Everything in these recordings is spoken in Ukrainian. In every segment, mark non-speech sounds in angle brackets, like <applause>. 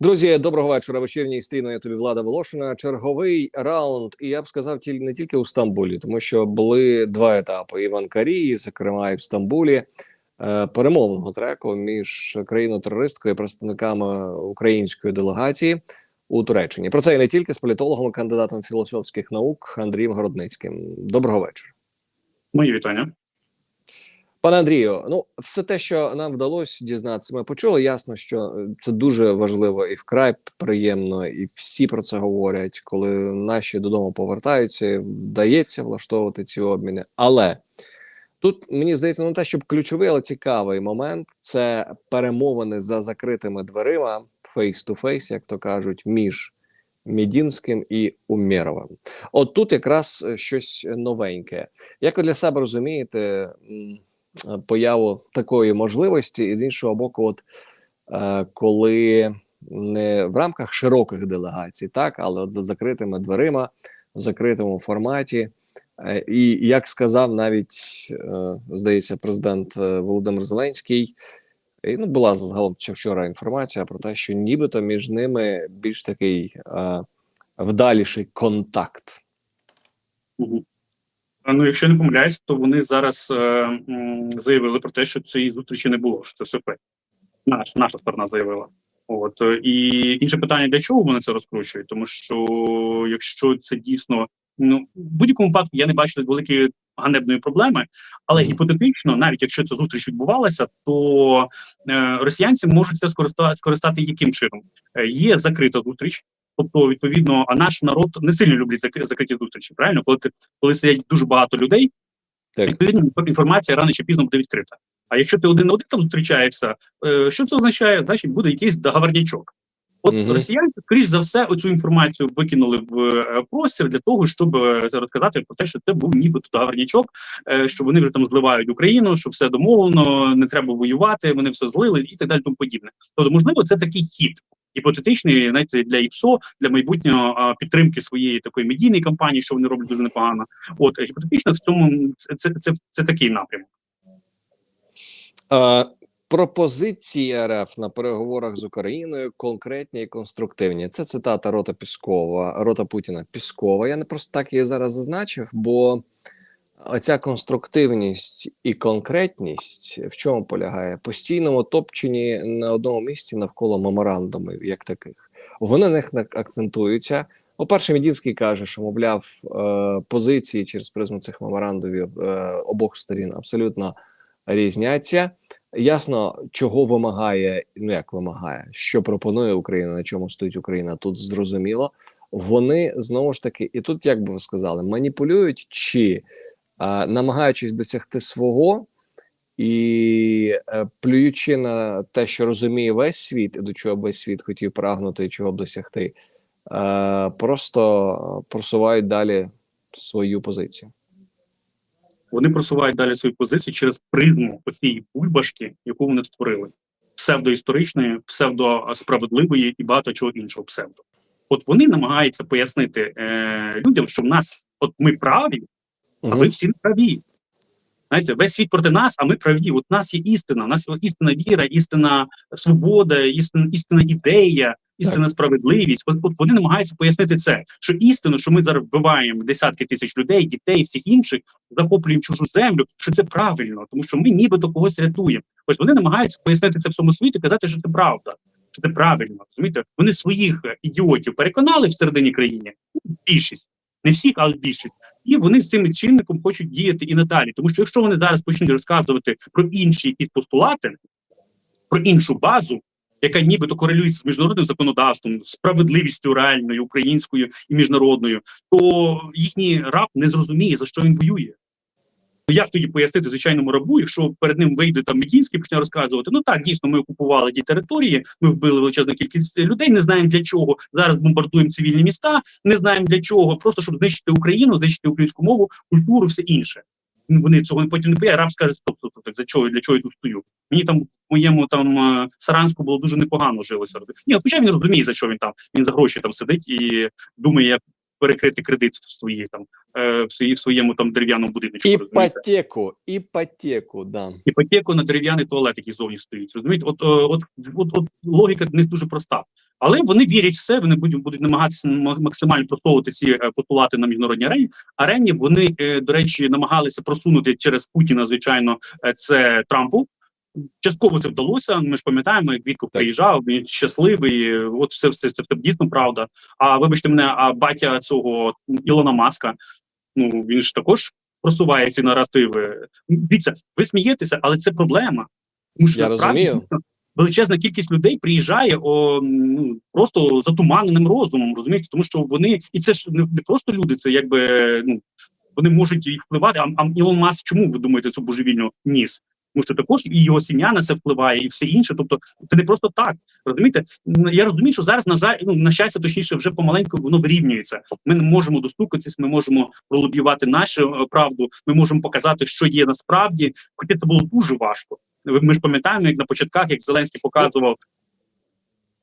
Друзі, доброго вечора. Вечірній я тобі влада Волошина. Черговий раунд, і я б сказав, тіль не тільки у Стамбулі, тому що були два етапи: і в Анкарі, зокрема, і в Стамбулі. е, Перемовного треку між країною-терористкою і представниками української делегації у Туреччині. Про це і не тільки з політологом, кандидатом філософських наук Андрієм Городницьким. Доброго вечора. Мої вітання. Пане Андрію, ну все те, що нам вдалося дізнатися, ми почули. Ясно, що е, це дуже важливо і вкрай приємно, і всі про це говорять, коли наші додому повертаються, вдається влаштовувати ці обміни. Але тут мені здається, не те, щоб ключовий, але цікавий момент це перемовини за закритими дверима, фейс-ту-фейс, як то кажуть, між Мідінським і Умєровим. От тут якраз е, щось новеньке. Як ви для себе розумієте? Е, появу такої можливості, і з іншого боку, от е, коли не в рамках широких делегацій, так, але от за закритими дверима, в закритому форматі. Е, і як сказав навіть, здається, президент Володимир Зеленський, ну, була загалом вчора інформація про те, що нібито між ними більш такий вдаліший контакт. Угу. Ну, якщо не помиляюсь, то вони зараз е, заявили про те, що цієї зустрічі не було. Що це все фейк. Наш, наша сторона заявила. От е, і інше питання: для чого вони це розкручують? Тому що якщо це дійсно ну в будь-якому випадку я не бачу великої ганебної проблеми, але гіпотетично, навіть якщо ця зустріч відбувалася, то е, росіянці можуть це скористати, скористати яким чином? Е, є закрита зустріч. Тобто, відповідно, а наш народ не сильно любить зак- закриті зустрічі. Правильно, коли ти коли сидять дуже багато людей, Так. відповідно інформація рано чи пізно буде відкрита. А якщо ти один на один там зустрічаєшся, е, що це означає? Значить, буде якийсь договорнячок. От Мгм. росіяни, скоріш за все, оцю інформацію викинули в е, простір для того, щоб е, розказати про те, що це був нібито договорнячок, е, що вони вже там зливають Україну, що все домовлено, не треба воювати, вони все злили і так далі. Тому подібне. Тобто, можливо, це такий хід. Гіпотетичний, знаєте, для ІПСО, для майбутнього а, підтримки своєї такої медійної кампанії, що вони роблять дуже непогано. От е, гіпотетично в цьому це, це, це, це такий напрямок. Е, пропозиції РФ на переговорах з Україною конкретні і конструктивні. Це цитата Рота Піскова, Рота Путіна Піскова. Я не просто так її зараз зазначив, бо оця конструктивність і конкретність в чому полягає? Постійному топченні на одному місці навколо меморандумів, як таких. Вони на них акцентуються. По-перше, Медінський каже, що мовляв е, позиції через призму цих меморандумів е, обох сторін абсолютно різняться. Ясно, чого вимагає, ну як вимагає, що пропонує Україна, на чому стоїть Україна. Тут зрозуміло. Вони знову ж таки, і тут, як би ви сказали, маніпулюють чи намагаючись досягти свого і е, плюючи на те, що розуміє весь світ, і до чого весь світ хотів прагнути і чого б досягти, е, просто просувають далі свою позицію. Вони просувають далі свою позицію через призму оцієї бульбашки, яку вони створили, псевдоісторичної, псевдосправедливої і багато чого іншого псевдо. От вони намагаються пояснити е, людям, що в нас, от ми праві, а ви всі праві. Знаєте, весь світ проти нас, а ми праві. От у нас є істина, у нас є істинна віра, істинна свобода, істинна, істинна ідея, істинна справедливість. От, от вони намагаються пояснити це, що істину, що ми зараз вбиваємо десятки тисяч людей, дітей, всіх інших, захоплюємо чужу землю, що це правильно, тому що ми нібито когось рятуємо. Ось вони намагаються пояснити це всьому світі, казати, що це правда, що це правильно. Розумієте? Вони своїх ідіотів переконали всередині країни. Більшість. Не всіх, але більшість. І вони цим чинником хочуть діяти і надалі. Тому що якщо вони зараз почнуть розказувати про інші якісь постулати, про іншу базу, яка нібито корелюється з міжнародним законодавством, справедливістю реальною, українською і міжнародною, то їхній раб не зрозуміє, за що він воює. Ну, Як тоді пояснити звичайному рабу, якщо перед ним вийде там Медінський, почне розказувати: ну так, дійсно, ми окупували ті території, ми вбили величезну кількість людей, не знаємо для чого. Зараз бомбардуємо цивільні міста, не знаємо для чого, просто щоб знищити Україну, знищити українську мову, культуру, все інше. Ну, Вони цього потім не пояснять. Раб скаже, стоп, стоп, за чого для чого я тут стою? Мені там в моєму там е, Саранську було дуже непогано жилося. Ні, хоча він розуміє, за що він там. Він за гроші там сидить і думає, як перекрити кредит в свої там е, в своєму там дерев'яному будиночку. Іпотеку, іпотеку, да. іпотеку на дерев'яний туалет, який зовні стоїть. Розумієте, от, е, от, от, от логіка в них дуже проста. Але вони вірять в це, вони будуть, будуть намагатися ма- максимально просовувати ці е, постулати на міжнародній арені. Арені вони, до речі, намагалися просунути через Путіна, звичайно, це Трампу. Частково це вдалося. Ми ж пам'ятаємо, як Вітков Так. приїжджав, він щасливий. От все, все це, дійсно правда. А вибачте мене, а батя цього Ілона Маска, ну він ж також просуває ці наративи. Дивіться, ви смієтеся, але це проблема. Тому що Я насправді розумію. величезна кількість людей приїжджає о, ну, просто затуманеним розумом, розумієте, тому що вони, і це ж не, не просто люди, це якби ну вони можуть їх впливати. А, а Ілон Маск, чому ви думаєте цю божевільню ніс? Тому що також і його сім'я на це впливає, і все інше. Тобто, це не просто так. Розумієте? Я розумію, що зараз на жаль, ну на щастя, точніше, вже помаленьку воно вирівнюється. Ми не можемо достукатись, ми можемо пролобіювати нашу е, правду. Ми можемо показати, що є насправді. Хоча це було дуже важко. Ми ж пам'ятаємо, як на початках, як Зеленський показував.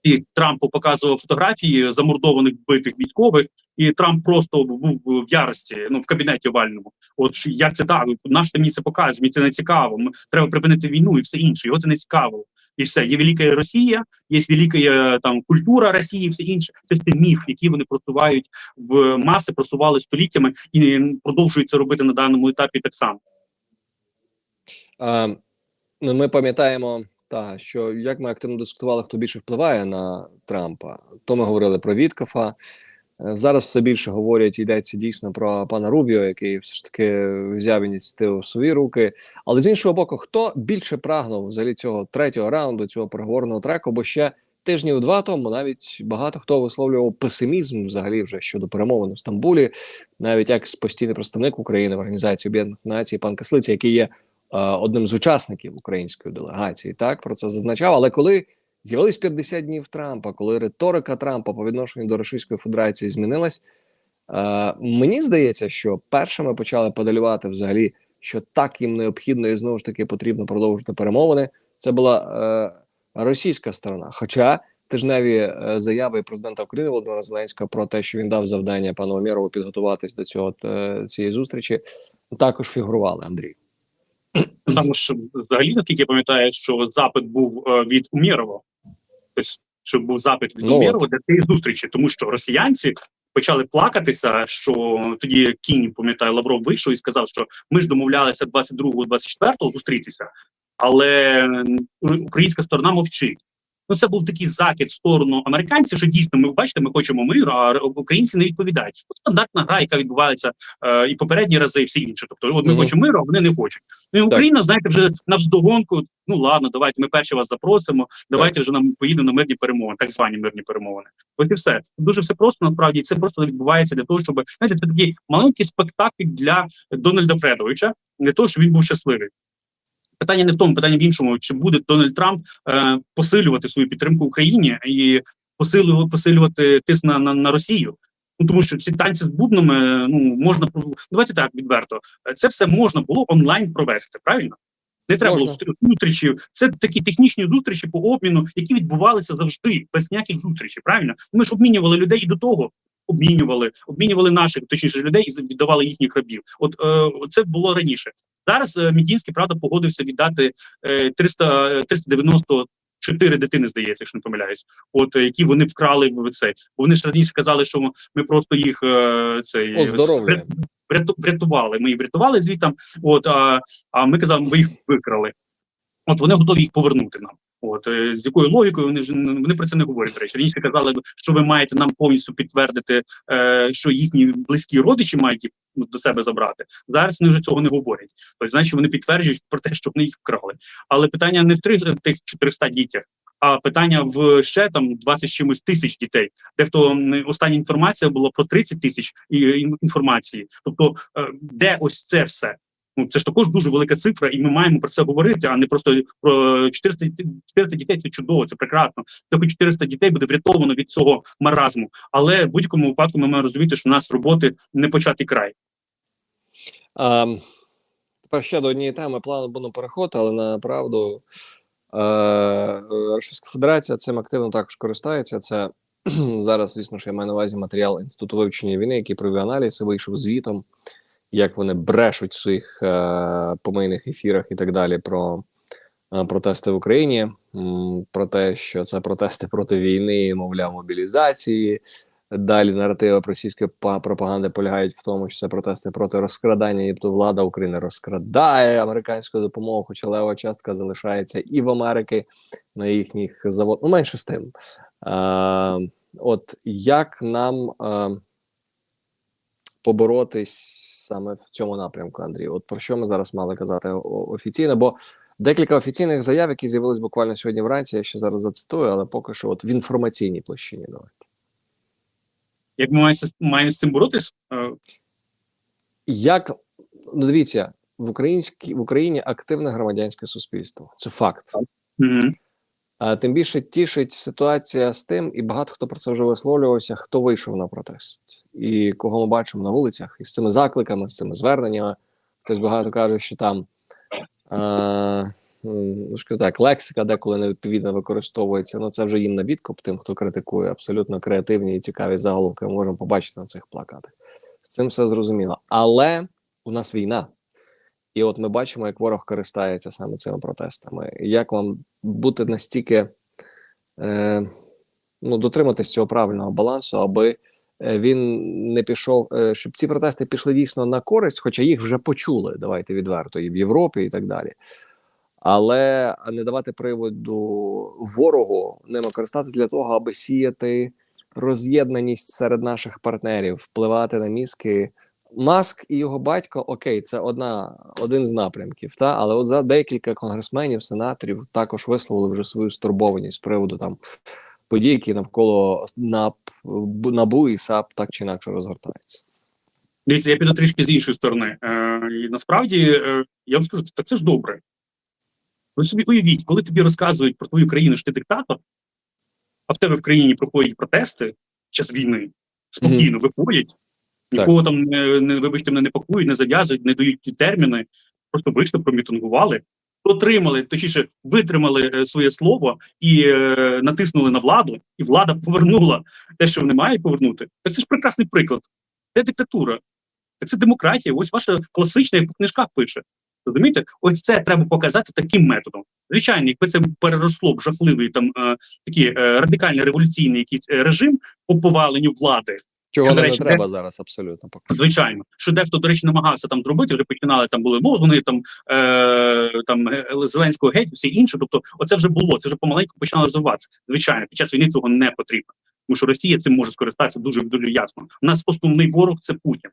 І Трампу показував фотографії замордованих вбитих військових, і Трамп просто був в ярості, ну в кабінеті овальному. От як це так? Наш мені це показує, мені це не цікаво. М- Треба припинити війну і все інше. Його це не цікаво. І все є велика Росія, є велика е, там культура Росії, і все інше. Це все міф, який вони просувають в маси, просували століттями і продовжують це робити на даному етапі так само. Ну, ми пам'ятаємо, та, що як ми активно дискутували, хто більше впливає на Трампа, то ми говорили про Віткофа. Е, Зараз все більше говорять, йдеться дійсно про пана Рубіо, який все ж таки взяв ініціативу в свої руки. Але з іншого боку, хто більше прагнув взагалі цього третього раунду, цього переговорного треку, бо ще тижнів два тому навіть багато хто висловлював песимізм взагалі вже щодо перемовин в Стамбулі, навіть як постійний представник України в Організації Об'єднаних Націй, пан Каслиця, який є одним з учасників української делегації, так про це зазначав. Але коли з'явились 50 днів Трампа, коли риторика Трампа по відношенню до Російської Федерації змінилась, е, мені здається, що першими почали подалювати взагалі, що так їм необхідно і знову ж таки потрібно продовжити перемовини. Це була е, російська сторона. Хоча тижневі е, заяви президента України Володимира Зеленського про те, що він дав завдання пану Омєрову підготуватись до цього е, цієї зустрічі, також фігурували Андрій. Ну, що взагалі, наскільки я пам'ятаю, що запит був е, від Умєрова. Тобто, що був запит від Ну, Умєрова для цієї зустрічі, тому що росіянці почали плакатися, що тоді кінь, пам'ятаю, Лавров вийшов і сказав, що ми ж домовлялися 22-24 зустрітися, але українська сторона мовчить. Ну, це був такий закид в сторону американців, що дійсно ми бачите, ми хочемо миру, а українці не відповідають. От стандартна гра, яка відбувається е, і попередні рази, і всі інші. Тобто, от ми Мгм. хочемо миру, а вони не хочуть. Ну, і Україна, знаєте, вже навздогонку. Ну ладно, давайте ми перші вас запросимо. Давайте вже нам поїдемо на мирні перемовини, так звані мирні перемовини. От і все дуже все просто насправді. Це просто відбувається для того, щоб знаєте, це такий маленький спектакль для Дональда Фредовича, для того, щоб він був щасливий. Питання не в тому, питання в іншому, чи буде Дональд Трамп е, посилювати свою підтримку Україні і посилювати, посилювати тиск на, на, на Росію. Ну тому що ці танці з бубнами ну можна давайте так відверто. Це все можна було онлайн провести, правильно? Не треба було Можна. зустрічі. Це такі технічні зустрічі по обміну, які відбувалися завжди без ніяких зустрічей. Правильно? Ми ж обмінювали людей і до того. Обмінювали, обмінювали наших точніше людей і віддавали їхніх рабів. От е, це було раніше. Зараз е, Мідінський правда погодився віддати е, 300, е, 394 дитини, здається, якщо не помиляюсь. От е, які вони вкрали в цей. Вони ж раніше казали, що ми просто їх е, цей врятували. Ми їх врятували звідти. От а, а ми казали, ви їх викрали. От вони готові їх повернути нам. От е, з якою логікою вони ж вони про це не говорять. Речі, раніше казали, що ви маєте нам повністю підтвердити, е, що їхні близькі родичі мають ну, до себе забрати. Зараз вони вже цього не говорять. Тобто, значить, вони підтверджують про те, що вони їх вкрали. Але питання не в три, тих 400 дітях, а питання в ще там 20 чимось тисяч дітей. Дехто остання інформація була про 30 тисяч інформації. Тобто, е, де ось це все? Ну це ж також дуже велика цифра, і ми маємо про це говорити, а не просто про 400, дітей- 400 дітей. Це чудово, це прекрасно. Трохи 400 дітей буде врятовано від цього маразму. Але в будь-якому випадку ми маємо розуміти, що у нас роботи не початий край. Тепер ще до однієї теми плану будемо переходити, але на правду е, Російська Федерація цим активно також користається. Це <clears throat> зараз, звісно ж, я маю на увазі матеріал інституту вивчення війни, який провів аналіз і вийшов звітом, як вони брешуть в своїх е, помийних ефірах і так далі про е, протести в Україні, м, про те, що це протести проти війни, мовляв, мобілізації. Далі наративи російської па- пропаганди полягають в тому, що це протести проти розкрадання, тобто влада України розкрадає американську допомогу, хоча лева частка залишається і в Америки на їхніх заводах. Ну, менше з тим. Е, от як нам е, поборотись саме в цьому напрямку, Андрій? От про що ми зараз мали казати офіційно? Бо декілька офіційних заяв, які з'явились буквально сьогодні вранці, я ще зараз зацитую, але поки що, от в інформаційній площині давайте. Як ми маємо, з- цим боротись? Е, Як ну дивіться, в українській в Україні активне громадянське суспільство. Це факт. мгм. А тим більше тішить ситуація з тим, і багато хто про це вже висловлювався, хто вийшов на протест, і кого ми бачимо на вулицях, і з цими закликами, з цими зверненнями. Хтось багато каже, що там м, ну, скажімо так, лексика деколи невідповідно використовується. Ну це вже їм на відкуп тим, хто критикує. Абсолютно креативні і цікаві заголовки. Ми можемо побачити на цих плакатах. З цим все зрозуміло. Але у нас війна. І от ми бачимо, як ворог користається саме цими протестами. Як вам бути настільки е, ну, дотриматись цього правильного балансу, аби е, він не пішов, е, щоб ці протести пішли дійсно на користь, хоча їх вже почули, давайте відверто, і в Європі, і так далі. Але не давати приводу ворогу ними користатися для того, аби сіяти роз'єднаність серед наших партнерів, впливати на мізки. Маск і його батько, окей, це одна один з напрямків, та але от за декілька конгресменів, сенаторів також висловили вже свою стурбованість з приводу там подій, які навколо НАП, НАБУ і САП так чи інакше розгортаються. Дивіться, я піду трішки з іншої сторони. Е, і насправді е, я вам скажу, так це ж добре. Ви собі уявіть, коли тобі розказують про твою країну, що ти диктатор, а в тебе в країні проходять протести під час війни, спокійно виходять, Так. Нікого там не, не вибачте, мене не пакують, не зав'язують, не дають терміни, просто вийшли, промітингували, отримали, точніше, витримали е, своє слово і е, натиснули на владу, і влада повернула те, що вони мають повернути. Так це ж прекрасний приклад. Де диктатура? Так це демократія. Ось ваша класична, як в книжках пише. Розумієте? Ось це треба показати таким методом. Звичайно, якби це переросло в жахливий там е, такий е, радикальний революційний якийсь е, режим по поваленню влади, Чого Що, не речі, треба зараз абсолютно поки. звичайно, що дехто, до речі, намагався там зробити, вже починали там були лозунги, там е, там е, Зеленського геть, все інше. Тобто, оце вже було, це вже помаленьку починало розвиватися. Звичайно, під час війни цього не потрібно, тому що Росія цим може скористатися дуже дуже ясно. У нас основний ворог це Путін.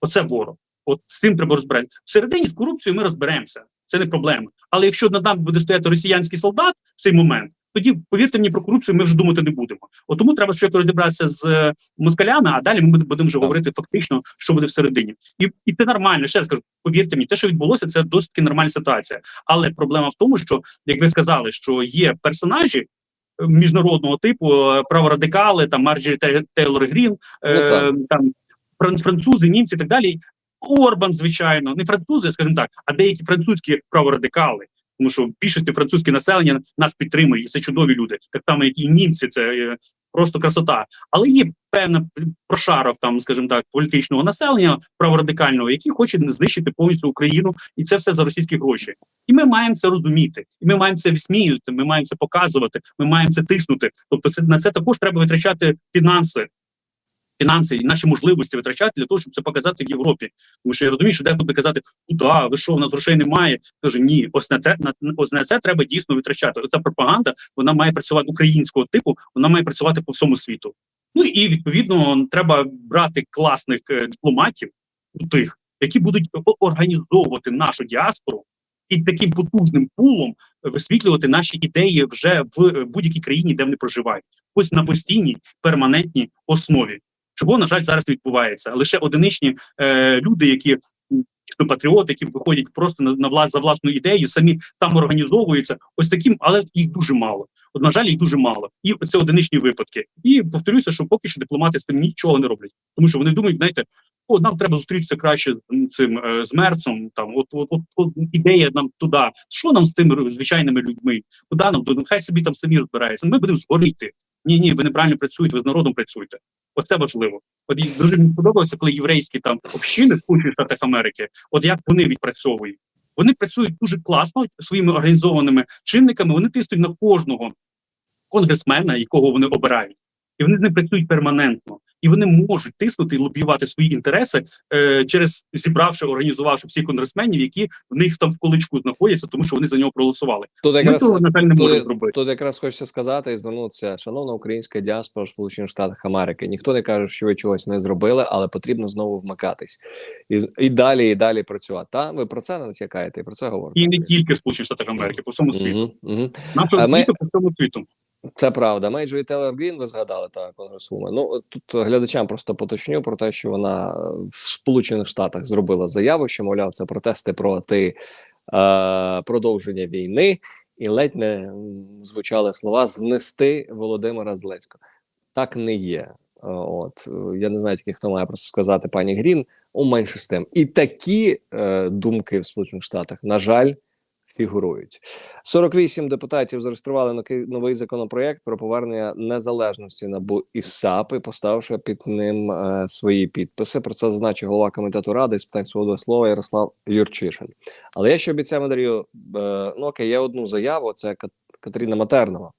Оце ворог. От з цим треба розбиратися. Всередині з корупцією ми розберемося. Це не проблема. Але якщо над нами буде стояти росіянський солдат в цей момент, тоді повірте мені про корупцію, ми вже думати не будемо. От тому треба спочатку розібратися з е, москалями, а далі ми будемо вже говорити фактично, що буде всередині. І, і це нормально. Ще раз кажу, повірте мені, те, що відбулося, це досить таки нормальна ситуація. Але проблема в тому, що як ви сказали, що є персонажі. е, Міжнародного типу е, праворадикали, там Марджері Тейлор Грін, е, Ну, там фран- французи, німці і так далі. Орбан, звичайно, не французи, скажімо так, а деякі французькі праворадикали. Тому що більшості французьке населення нас підтримує, і це чудові люди, так само, як і німці, це е, просто красота. Але є певна прошарок, там, скажімо так, політичного населення праворадикального, який хоче знищити повністю Україну, і це все за російські гроші. І ми маємо це розуміти, і ми маємо це висміювати, ми маємо це показувати, ми маємо це тиснути. Тобто, це на це також треба витрачати фінанси. Фінанси і наші можливості витрачати для того, щоб це показати в Європі. Тому що я розумію, що дехто буде казати, куда, ви що, у нас грошей немає. Каже, ні, ось на це на ось на це треба дійсно витрачати. Оця пропаганда вона має працювати українського типу, вона має працювати по всьому світу. Ну і відповідно треба брати класних е, дипломатів, тих, які будуть організовувати нашу діаспору і таким потужним пулом висвітлювати наші ідеї вже в е, будь-якій країні, де вони проживають, ось на постійній перманентній основі. Чого на жаль зараз не відбувається. Лише одиничні е, люди, які м, патріоти, які виходять просто на, на влас за власну ідею, самі там організовуються. Ось таким, але їх дуже мало. От, на жаль, їх дуже мало. І це одиничні випадки. І повторюся, що поки що дипломати з тим нічого не роблять, тому що вони думають, знаєте, о, нам треба зустрітися краще цим е, з мерцем. Там от, от, от, от ідея нам туди. Що нам з тими звичайними людьми? Куди нам? Ну, Хай собі там самі розбираються. Ми будемо згоріти. Ні, ні, ви неправильно працюєте, ви з народом працюєте. Оце важливо. От і дуже мені подобається, коли єврейські там общини в Сполучених Штатах Америки, от як вони відпрацьовують. Вони працюють дуже класно своїми організованими чинниками. Вони тиснуть на кожного конгресмена, якого вони обирають, і вони з ним працюють перманентно. І вони можуть тиснути і лобіювати свої інтереси е, через зібравши, організувавши всіх конгресменів, які в них там в количку знаходяться, тому що вони за нього проголосували. Тут Ми якраз цього на жаль не можемо зробити. тут якраз хочеться сказати і звернутися, шановна українська діаспора в Сполучених Штатах Америки. Ніхто не каже, що ви чогось не зробили, але потрібно знову вмикатись і, і далі, і далі працювати. Та ви про це не натякаєте і про це говорите. І не тільки в Сполучених Штатах Америки, по всьому світу. Угу, угу. Нашого А ми- світу по всьому світу. Це правда. Мейджорі Телер Грін, ви згадали та конгресвумен. Ну тут глядачам просто поточню про те, що вона в Сполучених Штатах зробила заяву, що мовляв, це протести проти е, продовження війни, і ледь не звучали слова знести Володимира Зеленського. Так не є. Е, От е, я не знаю, тільки хто має про це сказати, пані Грін. У менше з тим. І такі е, думки в Сполучених Штатах, на жаль, фігурують. 48 депутатів зареєстрували новий- законопроект про повернення незалежності НАБУ і і поставивши під ним е, свої підписи. Про це зазначив голова комітету ради з питань свободи слова Ярослав Юрчишин. Але я ще обіцяв Андрію, е, ну окей, є одну заяву. Це Кат- Катерина Матернова.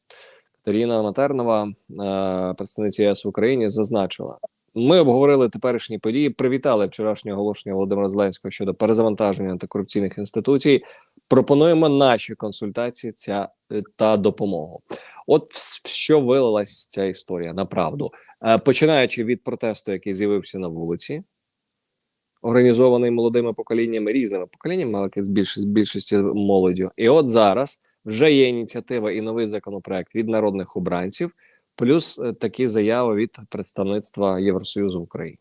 Катерина Матернова, е, представниця ЄС в Україні, зазначила. Ми обговорили теперішні події, привітали вчорашнє оголошення Володимира Зеленського щодо перезавантаження антикорупційних інституцій. Пропонуємо наші консультації ця е, та допомогу. От що вилилась ця історія направду, Е, починаючи від протесту, який з'явився на вулиці, організований молодими поколіннями, різними поколіннями, але з більшість більшості молоддю. І от зараз вже є ініціатива і новий законопроект від народних обранців, плюс е, такі заяви від представництва Євросоюзу в Україні.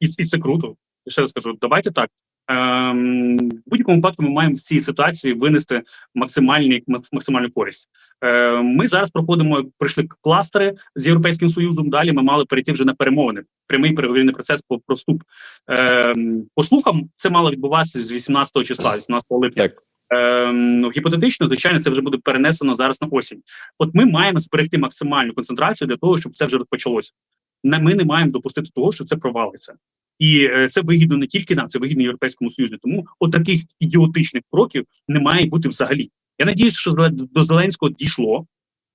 І, і це круто. Ще раз кажу, давайте так. Ем, в будь-якому випадку ми маємо в цій ситуації винести максимальні макс- максимальну користь. Е, ми зараз проходимо, пройшли кластери з європейським союзом. Далі ми мали перейти вже на перемовини. Прямий переговірний процес по про вступ. Ем, по слухам, це мало відбуватися з 18 числа, 18 липня. Так. Ем, ну, гіпотетично, звичайно, це вже буде перенесено зараз на осінь. От ми маємо зберегти максимальну концентрацію для того, щоб це вже розпочалося. Ми не маємо допустити того, що це провалиться. І е, це вигідно не тільки нам, це вигідно європейському союзу. Тому от таких ідіотичних кроків не має бути взагалі. Я надіюся, що до Зеленського дійшло,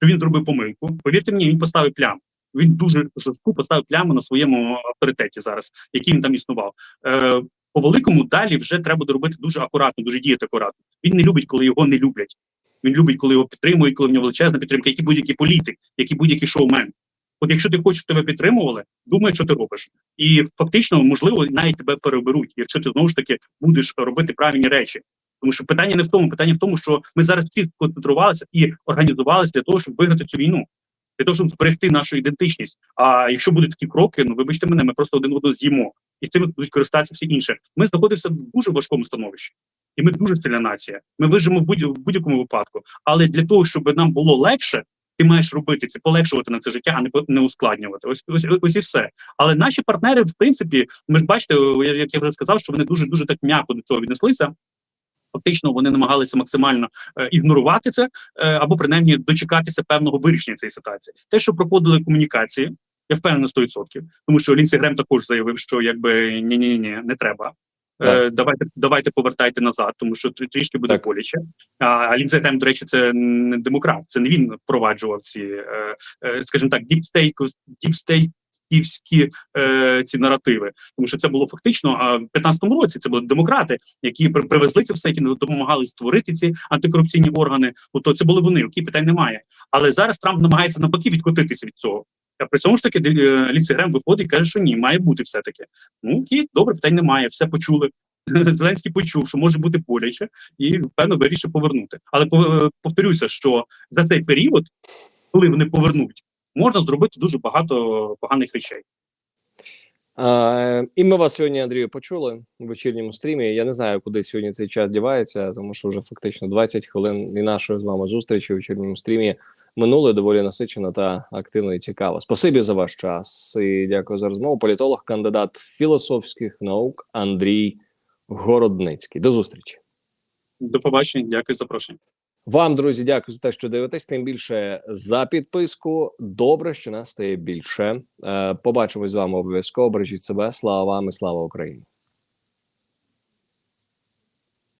що він зробив помилку. Повірте мені, він поставив плям. Він дуже жорстко поставив пляму на своєму авторитеті зараз, який він там існував. Е, по великому далі вже треба доробити дуже акуратно, дуже діяти акуратно. Він не любить, коли його не люблять. Він любить, коли його підтримують, коли в нього величезна підтримка, як і будь-який політик, як і будь-який шоумен. От якщо ти хочеш, тебе підтримували, думай, що ти робиш. І фактично, можливо, навіть тебе переберуть, якщо ти знову ж таки будеш робити правильні речі. Тому що питання не в тому, питання в тому, що ми зараз всі концентрувалися і організувалися для того, щоб виграти цю війну, для того, щоб зберегти нашу ідентичність. А якщо будуть такі кроки, ну вибачте мене, ми просто один одного з'їмо, і цим будуть користатися всі інші. Ми знаходимося в дуже важкому становищі, і ми дуже сильна нація. Ми вижимо в будь-якому випадку. Але для того, щоб нам було легше, ти маєш робити це, полегшувати на це життя, а не не ускладнювати. Ось ось ось і все. Але наші партнери, в принципі, ми ж бачите, як я вже сказав, що вони дуже дуже так м'яко до цього віднеслися. Фактично, вони намагалися максимально е, ігнорувати це е, або принаймні дочекатися певного вирішення цієї ситуації. Те, що проходили комунікації, я впевнений на 100%, тому що Лінсі Грем також заявив, що якби ні, ні, ні, не треба. Е, давайте, давайте повертайте назад, тому що трішки буде Так. боляче. А, Лінсі Грем, до речі, це не демократ. Це не він впроваджував ці, е, е, скажімо так, діпстейку, діпстейківські е, ці наративи. Тому що це було фактично а в 15-му році. Це були демократи, які при- привезли це все, які допомагали створити ці антикорупційні органи. Ну, То це були вони, які питань немає. Але зараз Трамп намагається навпаки відкотитися від цього. А при цьому ж таки ліцегрем виходить і каже, що ні, має бути все таки. Ну окей, добре, питань немає, все почули. <laughs> Зеленський почув, що може бути боляче, і певно вирішив повернути. Але е, повторюся, що за цей період, коли вони повернуть, можна зробити дуже багато поганих речей. Е, і ми вас сьогодні, Андрію, почули в вечірньому стрімі. Я не знаю, куди сьогодні цей час дівається, тому що вже фактично 20 хвилин і нашої з вами зустрічі у вечірньому стрімі минули доволі насичено та активно і цікаво. Спасибі за ваш час і дякую за розмову. Політолог, кандидат філософських наук Андрій Городницький. До зустрічі. До побачення, дякую за запрошення. Вам, друзі, дякую за те, що дивитесь. Тим більше за підписку. Добре, що нас стає більше. Е, побачимось з вами обов'язково. Бережіть себе. Слава вам і слава Україні.